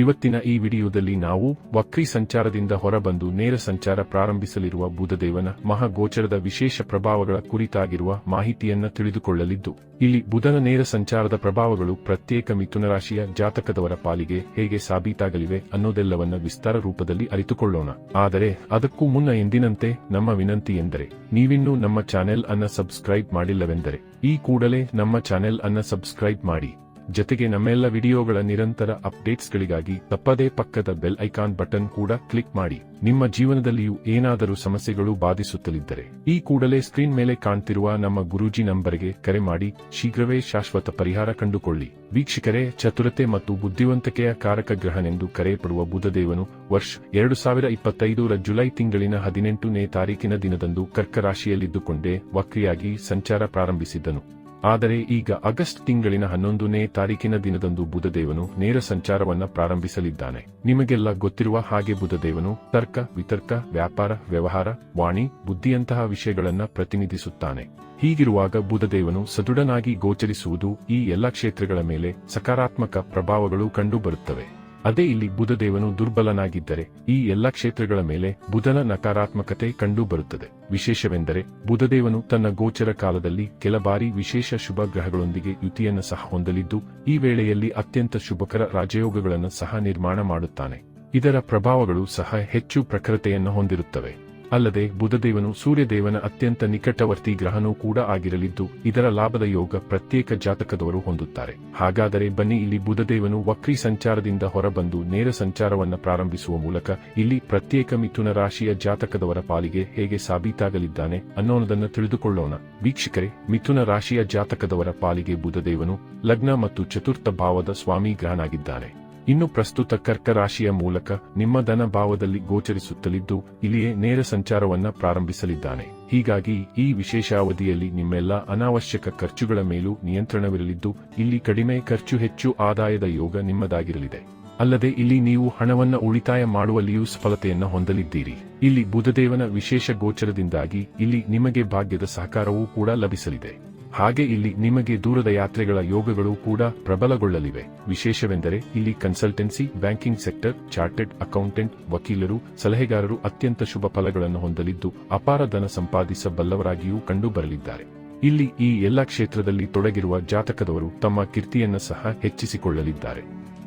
ಇವತ್ತಿನ ಈ ವಿಡಿಯೋದಲ್ಲಿ ನಾವು ವಕ್ರಿ ಸಂಚಾರದಿಂದ ಹೊರಬಂದು ನೇರ ಸಂಚಾರ ಪ್ರಾರಂಭಿಸಲಿರುವ ಬುಧದೇವನ ಮಹಾಗೋಚರದ ವಿಶೇಷ ಪ್ರಭಾವಗಳ ಕುರಿತಾಗಿರುವ ಮಾಹಿತಿಯನ್ನ ತಿಳಿದುಕೊಳ್ಳಲಿದ್ದು, ಇಲ್ಲಿ ಬುಧನ ನೇರ ಸಂಚಾರದ ಪ್ರಭಾವಗಳು ಪ್ರತ್ಯೇಕ ಮಿಥುನ ರಾಶಿಯ ಜಾತಕದವರ ಪಾಲಿಗೆ ಹೇಗೆ ಸಾಬೀತಾಗಲಿವೆ ಅನ್ನೋದೆಲ್ಲವನ್ನ ವಿಸ್ತಾರ ರೂಪದಲ್ಲಿ ಅರಿತುಕೊಳ್ಳೋಣ. ಆದರೆ ಅದಕ್ಕೂ ಮುನ್ನ ಎಂದಿನಂತೆ ನಮ್ಮ ವಿನಂತಿ ಎಂದರೆ, ನೀವಿನ್ನೂ ನಮ್ಮ ಚಾನೆಲ್ ಅನ್ನ ಸಬ್ಸ್ಕ್ರೈಬ್ ಮಾಡಿಲ್ಲವೆಂದರೆ, ಈ ಕೂಡಲೇ ನಮ್ಮ ಚಾನೆಲ್ ಅನ್ನ ಸಬ್ಸ್ಕ್ರೈಬ್ ಮಾಡಿ. ಜತೆಗೆ ನಮ್ಮೆಲ್ಲ ವಿಡಿಯೋಗಳ ನಿರಂತರ ಅಪ್ಡೇಟ್ಸ್ಗಳಿಗಾಗಿ ತಪ್ಪದೇ ಪಕ್ಕದ ಬೆಲ್ ಐಕಾನ್ ಬಟನ್ ಕೂಡ ಕ್ಲಿಕ್ ಮಾಡಿ. ನಿಮ್ಮ ಜೀವನದಲ್ಲಿಯೂ ಏನಾದರೂ ಸಮಸ್ಯೆಗಳು ಬಾಧಿಸುತ್ತಲಿದ್ದರೆ ಈ ಕೂಡಲೇ ಸ್ಕ್ರೀನ್ ಮೇಲೆ ಕಾಣ್ತಿರುವ ನಮ್ಮ ಗುರೂಜಿ ನಂಬರ್ಗೆ ಕರೆ ಮಾಡಿ. ಶೀಘ್ರವೇ ಶಾಶ್ವತ ಪರಿಹಾರ ಕಂಡುಕೊಳ್ಳಿ. ವೀಕ್ಷಕರೇ, ಚತುರತೆ ಮತ್ತು ಬುದ್ಧಿವಂತಿಕೆಯ ಕಾರಕ ಗ್ರಹನೆಂದು ಕರೆಯಪಡುವ ಬುಧದೇವನು ವರ್ಷ ಎರಡು ಸಾವಿರ ಇಪ್ಪತ್ತೈದರ ಜುಲೈ ತಿಂಗಳಿನ ಹದಿನೆಂಟನೇ ತಾರೀಕಿನ ದಿನದಂದು ಕರ್ಕರಾಶಿಯಲ್ಲಿದ್ದುಕೊಂಡೇ ವಕ್ರಿಯಾಗಿ ಸಂಚಾರ ಪ್ರಾರಂಭಿಸಿದ್ದನು. ಆದರೆ ಈಗ ಆಗಸ್ಟ್ ತಿಂಗಳಿನ ಹನ್ನೊಂದನೇ ತಾರೀಕಿನ ದಿನದಂದು ಬುಧದೇವನು ನೇರ ಸಂಚಾರವನ್ನ ಪ್ರಾರಂಭಿಸಲಿದ್ದಾನೆ. ನಿಮಗೆಲ್ಲ ಗೊತ್ತಿರುವ ಹಾಗೆ ಬುಧದೇವನು ತರ್ಕ, ವಿತರ್ಕ, ವ್ಯಾಪಾರ, ವ್ಯವಹಾರ, ವಾಣಿ, ಬುದ್ಧಿಯಂತಹ ವಿಷಯಗಳನ್ನ ಪ್ರತಿನಿಧಿಸುತ್ತಾನೆ. ಹೀಗಿರುವಾಗ ಬುಧದೇವನು ಸದೃಢನಾಗಿ ಗೋಚರಿಸುವುದು ಈ ಎಲ್ಲ ಕ್ಷೇತ್ರಗಳ ಮೇಲೆ ಸಕಾರಾತ್ಮಕ ಪ್ರಭಾವಗಳು ಕಂಡುಬರುತ್ತವೆ. ಅದೇ ಇಲ್ಲಿ ಬುಧದೇವನು ದುರ್ಬಲನಾಗಿದ್ದರೆ ಈ ಎಲ್ಲ ಕ್ಷೇತ್ರಗಳ ಮೇಲೆ ಬುಧನ ನಕಾರಾತ್ಮಕತೆ ಕಂಡುಬರುತ್ತದೆ ವಿಶೇಷವೆಂದರೆ ಬುಧದೇವನು ತನ್ನ ಗೋಚರ ಕಾಲದಲ್ಲಿ ಕೆಲ ಬಾರಿ ವಿಶೇಷ ಶುಭ ಗ್ರಹಗಳೊಂದಿಗೆ ಯುತಿಯನ್ನು ಸಹ ಹೊಂದಲಿದ್ದು, ಈ ವೇಳೆಯಲ್ಲಿ ಅತ್ಯಂತ ಶುಭಕರ ರಾಜಯೋಗಗಳನ್ನು ಸಹ ನಿರ್ಮಾಣ ಮಾಡುತ್ತಾನೆ. ಇದರ ಪ್ರಭಾವಗಳು ಸಹ ಹೆಚ್ಚು ಪ್ರಖರತೆಯನ್ನು ಹೊಂದಿರುತ್ತವೆ. ಅಲ್ಲದೆ ಬುಧದೇವನು ಸೂರ್ಯದೇವನ ಅತ್ಯಂತ ನಿಕಟವರ್ತಿ ಗ್ರಹನೂ ಕೂಡ ಆಗಿರಲಿದ್ದು, ಇದರ ಲಾಭದ ಯೋಗ ಪ್ರತ್ಯೇಕ ಜಾತಕದವರು ಹೊಂದುತ್ತಾರೆ. ಹಾಗಾದರೆ ಬನ್ನಿ ಇಲ್ಲಿ ಬುಧದೇವನು ವಕ್ರಿ ಸಂಚಾರದಿಂದ ಹೊರಬಂದು ನೇರ ಸಂಚಾರವನ್ನು ಪ್ರಾರಂಭಿಸುವ ಮೂಲಕ ಇಲ್ಲಿ ಪ್ರತ್ಯೇಕ ಮಿಥುನ ರಾಶಿಯ ಜಾತಕದವರ ಪಾಲಿಗೆ ಹೇಗೆ ಸಾಬೀತಾಗಲಿದ್ದಾನೆ ಅನ್ನೋದನ್ನು ತಿಳಿದುಕೊಳ್ಳೋಣ. ವೀಕ್ಷಕರೇ, ಮಿಥುನ ರಾಶಿಯ ಜಾತಕದವರ ಪಾಲಿಗೆ ಬುಧದೇವನು ಲಗ್ನ ಮತ್ತು ಚತುರ್ಥ ಭಾವದ ಸ್ವಾಮಿ ಗ್ರಹನಾಗಿದ್ದಾನೆ ಇನ್ನು ಪ್ರಸ್ತುತ ಕರ್ಕ ರಾಶಿಯ ಮೂಲಕ ನಿಮ್ಮ ಧನ ಭಾವದಲ್ಲಿ ಗೋಚರಿಸುತ್ತಲಿದ್ದು, ಇಲ್ಲಿಯೇ ನೇರ ಸಂಚಾರವನ್ನ ಪ್ರಾರಂಭಿಸಲಿದ್ದಾನೆ. ಹೀಗಾಗಿ, ಈ ವಿಶೇಷ ಅವಧಿಯಲ್ಲಿ ನಿಮ್ಮೆಲ್ಲ ಅನಾವಶ್ಯಕ ಖರ್ಚುಗಳ ಮೇಲೂ ನಿಯಂತ್ರಣವಿರಲಿದ್ದು, ಇಲ್ಲಿ ಕಡಿಮೆ ಖರ್ಚು ಹೆಚ್ಚು ಆದಾಯದ ಯೋಗ ನಿಮ್ಮದಾಗಿರಲಿದೆ. ಅಲ್ಲದೆ, ಇಲ್ಲಿ ನೀವು ಹಣವನ್ನ ಉಳಿತಾಯ ಮಾಡುವಲ್ಲಿಯೂ ಸಫಲತೆಯನ್ನ ಹೊಂದಲಿದ್ದೀರಿ. ಇಲ್ಲಿ ಬುಧದೇವನ ವಿಶೇಷ ಗೋಚರದಿಂದಾಗಿ, ಇಲ್ಲಿ ನಿಮಗೆ ಭಾಗ್ಯದ ಸಹಕಾರವೂ ಕೂಡ ಲಭಿಸಲಿದೆ. ಹಾಗೆ ಇಲ್ಲಿ ನಿಮಗೆ ದೂರದ ಯಾತ್ರೆಗಳ ಯೋಗಗಳು ಕೂಡ ಪ್ರಬಲಗೊಳ್ಳಲಿವೆ. ವಿಶೇಷವೆಂದರೆ ಇಲ್ಲಿ consultancy, banking sector, chartered accountant, ವಕೀಲರು, ಸಲಹೆಗಾರರು ಅತ್ಯಂತ ಶುಭ ಫಲಗಳನ್ನು ಹೊಂದಲಿದ್ದು ಅಪಾರ ಧನ ಸಂಪಾದಿಸಬಲ್ಲವರಾಗಿಯೂ ಕಂಡುಬರಲಿದ್ದಾರೆ. ಇಲ್ಲಿ ಈ ಎಲ್ಲ ಕ್ಷೇತ್ರದಲ್ಲಿ ತೊಡಗಿರುವ ಜಾತಕದವರು ತಮ್ಮ ಕೀರ್ತಿಯನ್ನು ಸಹ ಹೆಚ್ಚಿಸಿಕೊಳ್ಳಲಿದ್ದಾರೆ.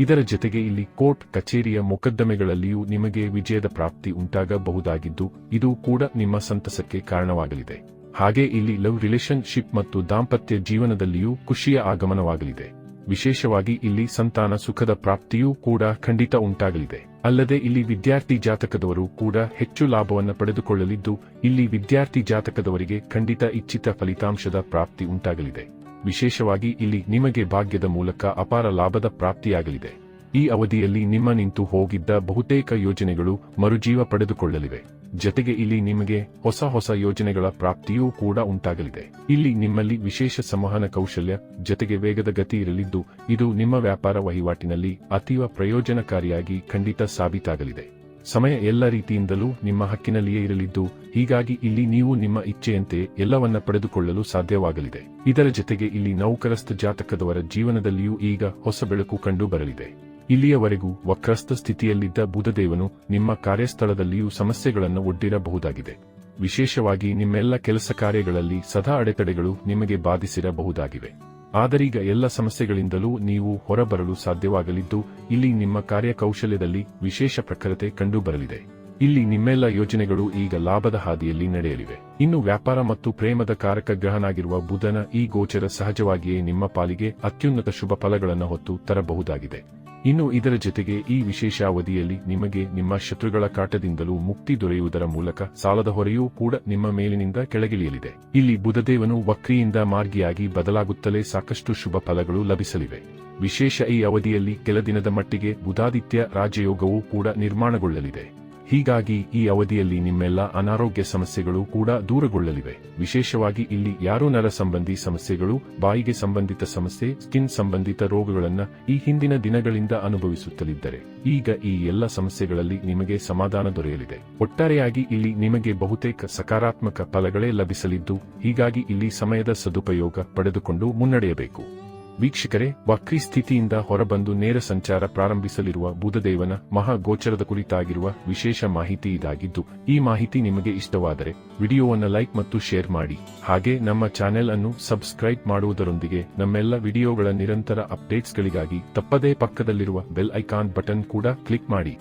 ಇದರ ಜೊತೆಗೆ ಇಲ್ಲಿ ಕೋರ್ಟ್ ಕಚೇರಿಯ ಮೊಕದ್ದಮೆಗಳಲ್ಲಿಯೂ ನಿಮಗೆ ವಿಜಯದ ಪ್ರಾಪ್ತಿ ಉಂಟಾಗಬಹುದಾಗಿದ್ದು ಇದು ಕೂಡ ನಿಮ್ಮ ಸಂತಸಕ್ಕೆ ಕಾರಣವಾಗಲಿದೆ. ಹಾಗೆ ಇಲ್ಲಿ ಲವ್ ರಿಲೇಶನ್ಶಿಪ್ ಮತ್ತು ದಾಂಪತ್ಯ ಜೀವನದಲ್ಲಿಯೂ ಖುಷಿಯ ಆಗಮನವಾಗಲಿದೆ. ವಿಶೇಷವಾಗಿ ಇಲ್ಲಿ ಸಂತಾನ ಸುಖದ ಪ್ರಾಪ್ತಿಯೂ ಕೂಡ ಖಂಡಿತ ಉಂಟಾಗಲಿದೆ. ಅಲ್ಲದೆ ಇಲ್ಲಿ ವಿದ್ಯಾರ್ಥಿ ಜಾತಕದವರು ಕೂಡ ಹೆಚ್ಚು ಲಾಭವನ್ನು ಪಡೆದುಕೊಳ್ಳಲಿದ್ದು, ಇಲ್ಲಿ ವಿದ್ಯಾರ್ಥಿ ಜಾತಕದವರಿಗೆ ಖಂಡಿತ ಇಚ್ಛಿತ ಫಲಿತಾಂಶದ ಪ್ರಾಪ್ತಿ ಉಂಟಾಗಲಿದೆ. ವಿಶೇಷವಾಗಿ ಇಲ್ಲಿ ನಿಮಗೆ ಭಾಗ್ಯದ ಮೂಲಕ ಅಪಾರ ಲಾಭದ ಪ್ರಾಪ್ತಿಯಾಗಲಿದೆ. ಈ ಅವಧಿಯಲ್ಲಿ ನಿಮ್ಮ ನಿಂತು ಹೋಗಿದ್ದ ಬಹುತೇಕ ಯೋಜನೆಗಳು ಮರುಜೀವ ಪಡೆದುಕೊಳ್ಳಲಿವೆ. ಜತೆಗೆ ಇಲ್ಲಿ ನಿಮಗೆ ಹೊಸ ಹೊಸ ಯೋಜನೆಗಳ ಪ್ರಾಪ್ತಿಯೂ ಕೂಡ ಉಂಟಾಗಲಿದೆ. ಇಲ್ಲಿ ನಿಮ್ಮಲ್ಲಿ ವಿಶೇಷ ಸಂವಹನ ಕೌಶಲ್ಯ, ಜತೆಗೆ ವೇಗದ ಗತಿ ಇರಲಿದ್ದು, ಇದು ನಿಮ್ಮ ವ್ಯಾಪಾರ ವಹಿವಾಟಿನಲ್ಲಿ ಅತೀವ ಪ್ರಯೋಜನಕಾರಿಯಾಗಿ ಖಂಡಿತ ಸಾಬೀತಾಗಲಿದೆ. ಸಮಯ ಎಲ್ಲ ರೀತಿಯಿಂದಲೂ ನಿಮ್ಮ ಹಕ್ಕಿನಲ್ಲಿಯೇ ಇರಲಿದ್ದು, ಹೀಗಾಗಿ ಇಲ್ಲಿ ನೀವು ನಿಮ್ಮ ಇಚ್ಛೆಯಂತೆ ಎಲ್ಲವನ್ನ ಪಡೆದುಕೊಳ್ಳಲು ಸಾಧ್ಯವಾಗಲಿದೆ. ಇದರ ಜೊತೆಗೆ ಇಲ್ಲಿ ನೌಕರಸ್ಥ ಜಾತಕದವರ ಜೀವನದಲ್ಲಿಯೂ ಈಗ ಹೊಸ ಬೆಳಕು ಕಂಡು ಬರಲಿದೆ. ಇಲ್ಲಿಯವರೆಗೂ ವಕ್ರಸ್ಥ ಸ್ಥಿತಿಯಲ್ಲಿದ್ದ ಬುಧದೇವನು ನಿಮ್ಮ ಕಾರ್ಯಸ್ಥಳದಲ್ಲಿಯೂ ಸಮಸ್ಯೆಗಳನ್ನು ಒಡ್ಡಿರಬಹುದಾಗಿದೆ. ವಿಶೇಷವಾಗಿ ನಿಮ್ಮೆಲ್ಲ ಕೆಲಸ ಕಾರ್ಯಗಳಲ್ಲಿ ಸದಾ ಅಡೆತಡೆಗಳು ನಿಮಗೆ ಬಾಧಿಸಿರಬಹುದಾಗಿವೆ. ಆದರೀಗ ಎಲ್ಲ ಸಮಸ್ಯೆಗಳಿಂದಲೂ ನೀವು ಹೊರಬರಲು ಸಾಧ್ಯವಾಗಲಿದ್ದು, ಇಲ್ಲಿ ನಿಮ್ಮ ಕಾರ್ಯಕೌಶಲ್ಯದಲ್ಲಿ ವಿಶೇಷ ಪ್ರಖರತೆ ಕಂಡುಬರಲಿದೆ. ಇಲ್ಲಿ ನಿಮ್ಮೆಲ್ಲ ಯೋಜನೆಗಳು ಈಗ ಲಾಭದ ಹಾದಿಯಲ್ಲಿ ನಡೆಯಲಿವೆ. ಇನ್ನು ವ್ಯಾಪಾರ ಮತ್ತು ಪ್ರೇಮದ ಕಾರಕ ಗ್ರಹನಾಗಿರುವ ಬುಧನ ಈ ಗೋಚರ ಸಹಜವಾಗಿಯೇ ನಿಮ್ಮ ಪಾಲಿಗೆ ಅತ್ಯುನ್ನತ ಶುಭ ಫಲಗಳನ್ನು ಹೊತ್ತು ತರಬಹುದಾಗಿದೆ. ಇನ್ನು ಇದರ ಜೊತೆಗೆ ಈ ವಿಶೇಷ ಅವಧಿಯಲ್ಲಿ ನಿಮಗೆ ನಿಮ್ಮ ಶತ್ರುಗಳ ಕಾಟದಿಂದಲೂ ಮುಕ್ತಿ ದೊರೆಯುವುದರ ಮೂಲಕ ಸಾಲದ ಹೊರೆಯೂ ಕೂಡ ನಿಮ್ಮ ಮೇಲಿನಿಂದ ಕೆಳಗಿಳಿಯಲಿದೆ. ಇಲ್ಲಿ ಬುಧದೇವನು ವಕ್ರಿಯಿಂದ ಮಾರ್ಗಿಯಾಗಿ ಬದಲಾಗುತ್ತಲೇ ಸಾಕಷ್ಟು ಶುಭ ಫಲಗಳು ಲಭಿಸಲಿವೆ. ವಿಶೇಷ ಈ ಅವಧಿಯಲ್ಲಿ ಕೆಲ ದಿನದ ಮಟ್ಟಿಗೆ ಬುಧಾದಿತ್ಯ ರಾಜಯೋಗವೂ ಕೂಡ ನಿರ್ಮಾಣಗೊಳ್ಳಲಿದೆ. ಹೀಗಾಗಿ ಈ ಅವಧಿಯಲ್ಲಿ ನಿಮ್ಮೆಲ್ಲ ಅನಾರೋಗ್ಯ ಸಮಸ್ಯೆಗಳು ಕೂಡ ದೂರಗೊಳ್ಳಲಿವೆ. ವಿಶೇಷವಾಗಿ ಇಲ್ಲಿ ಯಾರು ನರ ಸಂಬಂಧಿ ಸಮಸ್ಯೆಗಳು, ಬಾಯಿಗೆ ಸಂಬಂಧಿತ ಸಮಸ್ಯೆ, ಸ್ಕಿನ್ ಸಂಬಂಧಿತ ರೋಗಗಳನ್ನ ಈ ಹಿಂದಿನ ದಿನಗಳಿಂದ ಅನುಭವಿಸುತ್ತಲಿದ್ದರೆ, ಈಗ ಈ ಎಲ್ಲ ಸಮಸ್ಯೆಗಳಲ್ಲಿ ನಿಮಗೆ ಸಮಾಧಾನ ದೊರೆಯಲಿದೆ. ಒಟ್ಟಾರೆಯಾಗಿ ಇಲ್ಲಿ ನಿಮಗೆ ಬಹುತೇಕ ಸಕಾರಾತ್ಮಕ ಫಲಗಳೇ ಲಭಿಸಲಿದ್ದು, ಹೀಗಾಗಿ ಇಲ್ಲಿ ಸಮಯದ ಸದುಪಯೋಗ ಪಡೆದುಕೊಂಡು ಮುನ್ನಡೆಯಬೇಕು. ವೀಕ್ಷಕರೇ ವಕ್ರಿ ಸ್ಥಿತಿಯಿಂದ ಹೊರಬಂದು ನೇರ ಸಂಚಾರ ಪ್ರಾರಂಭಿಸಲಿರುವ ಬುಧದೇವನ ಮಹಾ ಗೋಚರದ ಕುರಿತಾಗಿರುವ ವಿಶೇಷ ಮಾಹಿತಿ ಇದಾಗಿದ್ದು, ಈ ಮಾಹಿತಿ ನಿಮಗೆ ಇಷ್ಟವಾದರೆ ವಿಡಿಯೋವನ್ನು ಲೈಕ್ ಮತ್ತು ಶೇರ್ ಮಾಡಿ. ಹಾಗೆ ನಮ್ಮ ಚಾನೆಲ್ ಅನ್ನು ಸಬ್ಸ್ಕ್ರೈಬ್ ಮಾಡುವುದರೊಂದಿಗೆ ನಮ್ಮೆಲ್ಲ ವಿಡಿಯೋಗಳ ನಿರಂತರ ಅಪ್ಡೇಟ್ಸ್ಗಳಿಗಾಗಿ ತಪ್ಪದೇ ಪಕ್ಕದಲ್ಲಿರುವ ಬೆಲ್ ಐಕಾನ್ ಬಟನ್ ಕೂಡ ಕ್ಲಿಕ್ ಮಾಡಿ.